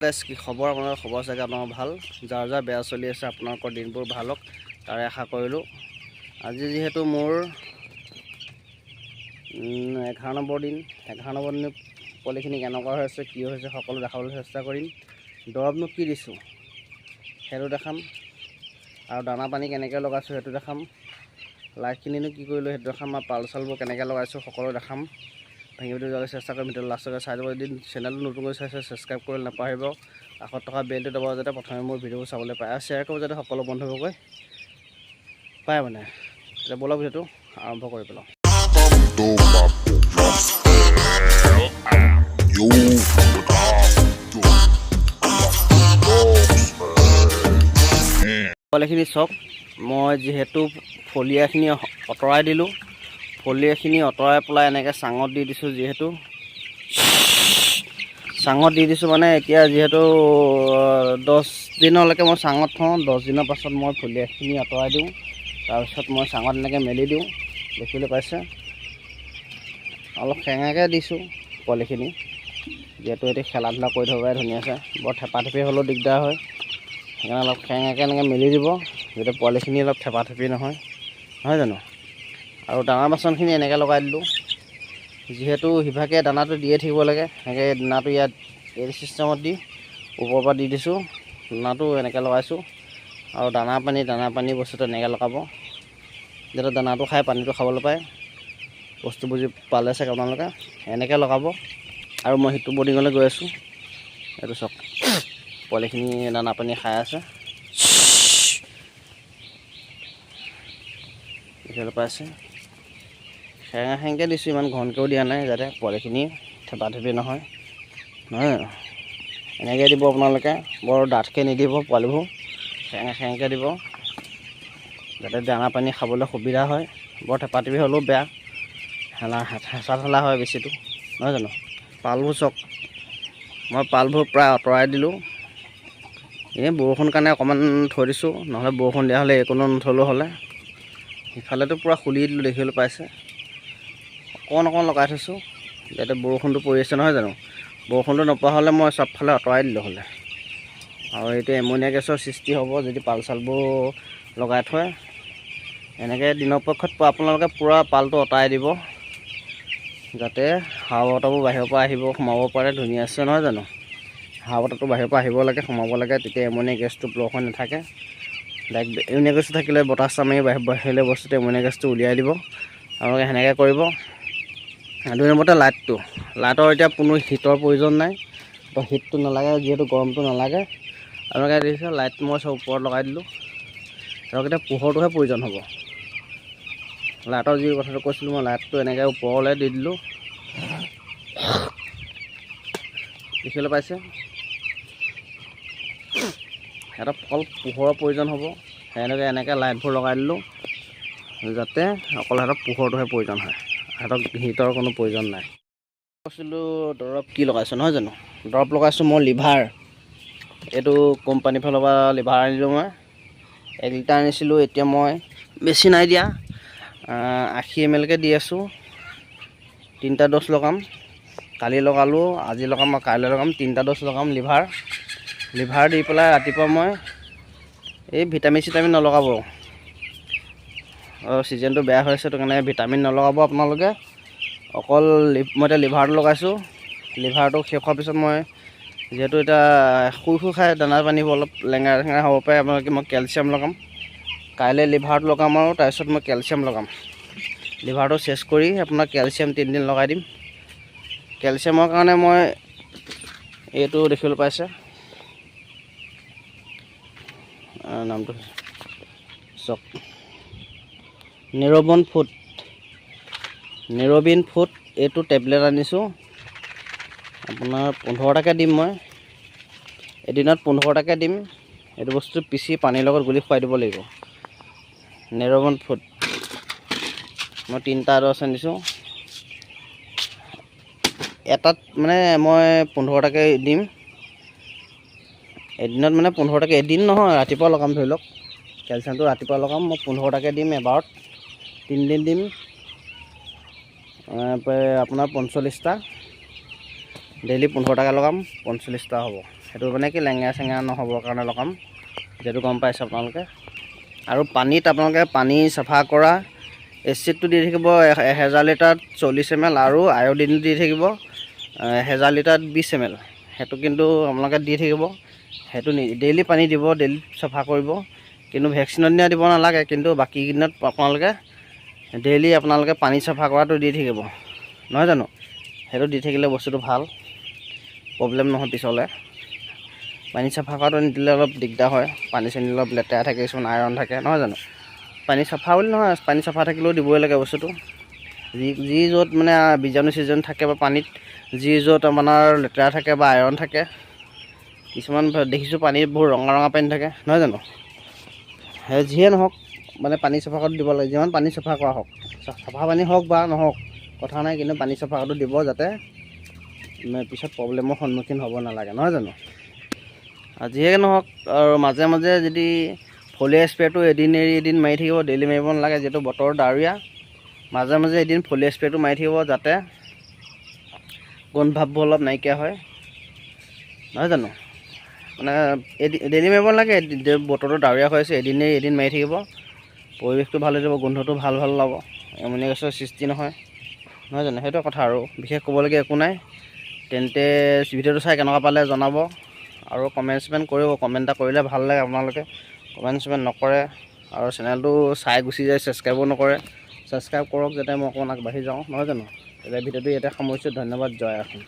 কি খবৰ আপোনালোকৰ খবৰ চাগে আপোনালোকৰ ভাল? যাৰ যাৰ বেয়া চলি আছে আপোনালোকৰ দিনবোৰ ভাল হওক তাৰে আশা কৰিলোঁ। আজি যিহেতু মোৰ এঘাৰ নম্বৰ দিন এঘাৰ নম্বৰ দিন পোৱালিখিনি কেনেকুৱা হৈছে কি হৈছে সকলো দেখাবলৈ চেষ্টা কৰিম। দৰৱনো কি দিছোঁ? সেইটো দেখাম। আৰু দানা পানী কেনেকৈ লগাইছোঁ সেইটো দেখাম। লাইটখিনিনো কি কৰিলোঁ সেইটো দেখাম। আৰু পাল চালবোৰ কেনেকৈ লগাইছোঁ সকলো দেখাম। ভাঙি ভিডিঅ' যোৱালৈ চেষ্টা কৰিম। ভিডিঅ' লাষ্টলৈকে চাই যাব এদিন চেনেলটো নতুনকৈ চাইছে ছাবস্ক্ৰাইব কৰিবলৈ নাপাহৰিব কাষত থকা বেলটো দবাব যাতে প্ৰথমে মোৰ ভিডিঅ'বোৰ চাবলৈ পায়। আৰু শ্বেয়াৰ কৰিব যাতে সকলো বন্ধুবৰ্গই পায় মানে। এতিয়া ব'লক ভিডিঅ'টো আৰম্ভ কৰি পেলাওঁ। পোৱালিখিনি চাওক। মই যিহেতু ফলিয়াখিনি আঁতৰাই দিলোঁ ফলিয়াখিনি আঁতৰাই পেলাই এনেকৈ চাঙত দি দিছোঁ যিহেতু। চাঙত দি দিছোঁ মানে এতিয়া যিহেতু দহ দিনলৈকে মই চাঙত থওঁ দহ দিনৰ পাছত মই ফলিয়াখিনি আঁতৰাই দিওঁ। তাৰপিছত মই চাঙত এনেকৈ মেলি দিওঁ দেখিবলৈ পাইছে? অলপ সেঙাকৈ দিছোঁ পোৱালিখিনি যিহেতু এতিয়া খেলা ধূলা কৰি থকাই ধুনীয়াছে বৰ থেপা থেপি হ'লেও দিগদাৰ হয়। সেইকাৰণে অলপ সেঙাকৈ এনেকৈ মেলি দিব যাতে পোৱালিখিনি অলপ থেপা থেপি নহয়। নহয় জানো? আৰু দানা বাচনখিনি এনেকৈ লগাই দিলোঁ। যিহেতু সিভাগে দানাটো দিয়ে থাকিব লাগে সেনেকৈ দানাটো ইয়াত এই চিষ্টেমত দি ওপৰৰ পৰা দি দিছোঁ। দানাটো এনেকৈ লগাইছোঁ আৰু দানা পানী দানা পানী বস্তুটো এনেকৈ লগাব। যাতে দানাটো খাই পানীটো খাবলৈ পায়। বস্তু বুজি পালে চাগে আপোনালোকে। এনেকৈ লগাব। আৰু মই সিটো বৰ্ডিঙলৈ গৈ আছোঁ। এইটো চাওক। পোৱালিখিনি দানা পানী খাই আছে। পাইছে সেৰেঙা সেৰেঙকৈ দিছোঁ ইমান ঘনকৈও দিয়া নাই যাতে পোৱালিখিনি থেপা থেপি নহয় জানো? এনেকৈ দিব আপোনালোকে বৰ ডাঠকৈ নিদিব পোৱালিবোৰ সেৰেঙা সেৰেঙকৈ দিব। যাতে দানা পানী খাবলৈ সুবিধা হয় বৰ থেপা থেপি হ'লেও বেয়া। হেলা হেঁচা ঠেলা হয় বেছিটো নহয় জানো? পালবোৰ চাওক মই পালবোৰ প্ৰায় আঁতৰাই দিলোঁ। এনেই বৰষুণ কাৰণে অকণমান থৈ দিছোঁ নহ'লে বৰষুণ দিয়া হ'লে একোনো নথ'লেও হ'লে। সিফালেতো পূৰা খুলি দিলোঁ দেখিবলৈ পাইছে। অকণ অকণ লগাই থৈছোঁ। যাতে বৰষুণটো পৰি আছে নহয় জানো? বৰষুণটো নপৰা হ'লে মই চবফালে আঁতৰাই দিলোঁ হ'লে। আৰু এইটো এমনিয়া গেছৰ সৃষ্টি হ'ব যদি পাল চালবোৰ লগাই থয়। এনেকৈ দিনৰ পক্ষত আপোনালোকে পূৰা পালটো আঁতৰাই দিব। যাতে হাৱা বতাহবোৰ বাহিৰৰ পৰা আহিব সোমাব পাৰে ধুনীয়া আছে নহয় জানো? হাৱা বতাহটো বাহিৰৰ পৰা আহিব লাগে সোমাব লাগে তেতিয়া এমনিয়া গেছটো ব্লক হৈ নাথাকে। ডাইৰেক্ট এমনিয়া গেছটো থাকিলে বতাহ চাহ মাৰি বাহিৰ বাহিৰলৈ বস্তুটো এমনিয়া গেছটো উলিয়াই দিব। আপোনালোকে সেনেকৈ কৰিব। দুই নম্বৰতে লাইটটো। লাইটৰ এতিয়া কোনো হিটৰ প্ৰয়োজন নাই। তো হিটটো নালাগে যিহেতু গৰমটো নালাগে। আপোনালোকে দেখিছে লাইট মই চব ওপৰত লগাই দিলোঁ। ধৰক এতিয়া পোহৰটোহে প্ৰয়োজন হ'ব। লাইটৰ যি কথাটো কৈছিলোঁ মই লাইটটো এনেকৈ ওপৰলৈ দি দিলোঁ। দেখিবলৈ পাইছে? সিহঁতক অকল পোহৰৰ প্ৰয়োজন হ'ব। সেনেকৈ এনেকৈ লাইটবোৰ লগাই দিলোঁ যাতে অকল সিহঁতক পোহৰটোহে প্ৰয়োজন হয়। সিহঁতক হিটৰ কোনো প্ৰয়োজন নাই। কৈছিলোঁ দৰৱ কি লগাইছোঁ নহয় জানো? দৰৱ লগাইছোঁ মই লিভাৰ। এইটো কোম্পানীৰ ফালৰ পৰা লিভাৰ আনিলোঁ মই। এক লিটাৰ আনিছিলোঁ এতিয়া মই বেছি নাই দিয়া। আশী এম এলকৈ দি আছোঁ। তিনিটা ড'জ লগাম। কালি লগালোঁ আজি লগাম আৰু কাইলৈ লগাম। তিনিটা ড'জ লগাম লিভাৰ। লিভাৰ দি পেলাই ৰাতিপুৱা মই এই ভিটামিন চিটামিন নলগাব। ছিজনটো বেয়া হৈ আছে কাৰণে ভিটামিন নলগাব আপোনালোকে। অকল মই এতিয়া লিভাৰটো লগাইছোঁ। লিভাৰটো শেষ হোৱাৰ পিছত মই যিহেতু এতিয়া শুই শুই খাই দানা পানীবোৰ অলপ লেঙেৰা টেঙেৰা হ'ব পাৰে আপোনালোকে মই কেলচিয়াম লগাম। কাইলৈ লিভাৰটো লগাম আৰু তাৰপিছত মই কেলচিয়াম লগাম। লিভাৰটো চেচ কৰি আপোনাৰ কেলচিয়াম তিনিদিন লগাই দিম। কেলচিয়ামৰ কাৰণে মই এইটো দেখিবলৈ পাইছে। নামটো চাওক নিৰবন ফুড নিৰবিন ফুড এইটো টেবলেট আনিছোঁ। আপোনাৰ পোন্ধৰটাকৈ দিম মই। এদিনত পোন্ধৰটাকৈ দিম। এইটো বস্তু পিচি পানীৰ লগত গুলি খুৱাই দিব লাগিব। নিৰবন ফুড মই তিনিটা ডছ আনিছোঁ। এটাত মানে মই পোন্ধৰটাকৈ দিম। এদিনত মানে পোন্ধৰটাকৈ এদিন নহয় ৰাতিপুৱা লগাম ধৰি লওক। কেলচিয়ামটো ৰাতিপুৱা লগাম মই পোন্ধৰটাকৈ দিম এবাৰত। তিনিদিন দিম। আপোনাৰ পঞ্চল্লিছটা। ডেইলি পোন্ধৰটাকৈ লগাম, পঞ্চল্লিছটা হ'ব। সেইটো মানে কি লেঙেৰা চেঙেৰা নহ'বৰ কাৰণে লগাম, যিহেতু গম পাইছে আপোনালোকে। আৰু পানীত আপোনালোকে পানী চাফা কৰা, এচিডটো দি থাকিব এহেজাৰ লিটাৰত চল্লিছ এম এল আৰু আয়ডিন দি থাকিব এহেজাৰ লিটাৰত বিছ এম এল। সেইটো কিন্তু আপোনালোকে দি থাকিব। সেইটো ডেইলি পানী দিব, ডেইলি চাফা কৰিব। কিন্তু ভেকচিনৰ দিনা দিব নালাগে, কিন্তু বাকী দিনত আপোনালোকে ডেইলি আপোনালোকে পানী চাফা কৰাটো দি থাকিব। নহয় জানো? সেইটো দি থাকিলে বস্তুটো ভাল। প্ৰব্লেম নহয় পিছলৈ। পানী চাফা কৰাটো নিদিলে অলপ দিগদাৰ হয়। পানী চানী অলপ লেতেৰা থাকে কিছুমান আইৰণ থাকে। নহয় জানো? পানী চাফা বুলি নহয় পানী চাফা থাকিলেও দিবই লাগে বস্তুটো। যি যি য'ত মানে বীজাণু চিজাণু থাকে বা পানীত যি য'ত আপোনাৰ লেতেৰা থাকে বা আইৰণ থাকে কিছুমান দেখিছোঁ পানীত বহুত ৰঙা ৰঙা পানী থাকে। নহয় জানো? সেই যিয়ে নহওক মানে পানী চাফা কৰাটো দিব লাগে যিমান পানী চাফা কৰা হওক। চাফা পানী হওক বা নহওক কথা নাই কিন্তু পানী চাফা কৰাটো দিব যাতে পিছত প্ৰব্লেমৰ সন্মুখীন হ'ব নালাগে নহয় জানো? যিয়ে নহওক আৰু মাজে মাজে যদি ফলিয়া স্প্ৰেটো এদিন এৰি এদিন মাৰি থাকিব ডেইলি মাৰিব নালাগে যিহেতু বতৰ ডাৱৰীয়া। মাজে মাজে এদিন ফলিয়া স্প্ৰেটো মাৰি থাকিব যাতে গোন্ধ ভাৱবোৰ অলপ নাইকিয়া হয়। নহয় জানো? মানে এদিন ডেইলি মাৰিব নালাগে বতৰটো ডাৱৰীয়া হৈ আছে এদিন এৰি এদিন মাৰি থাকিব। পৰিৱেশটো ভাল হৈ যাব গোন্ধটো ভাল ভাল ওলাব। এমনিয়া গেছৰ সৃষ্টি নহয়। নহয় জানো? সেইটোৱে কথা আৰু। বিশেষ ক'বলগীয়া একো নাই। তেন্তে ভিডিঅ'টো চাই কেনেকুৱা পালে জনাব। আৰু কমেণ্ট চমেণ্ট কৰিব। কমেণ্ট এটা কৰিলে ভাল লাগে আপোনালোকে। কমেণ্ট চমেণ্ট নকৰে। আৰু চেনেলটো চাই গুচি যায় ছাবস্ক্ৰাইবো নকৰে। ছাবস্ক্ৰাইব কৰক যাতে মই অকণমান আগবাঢ়ি যাওঁ। নহয় জানো? তেতিয়া ভিডিঅ'টো ইয়াতে সামৰিছোঁ। ধন্যবাদ। জয় আহোম।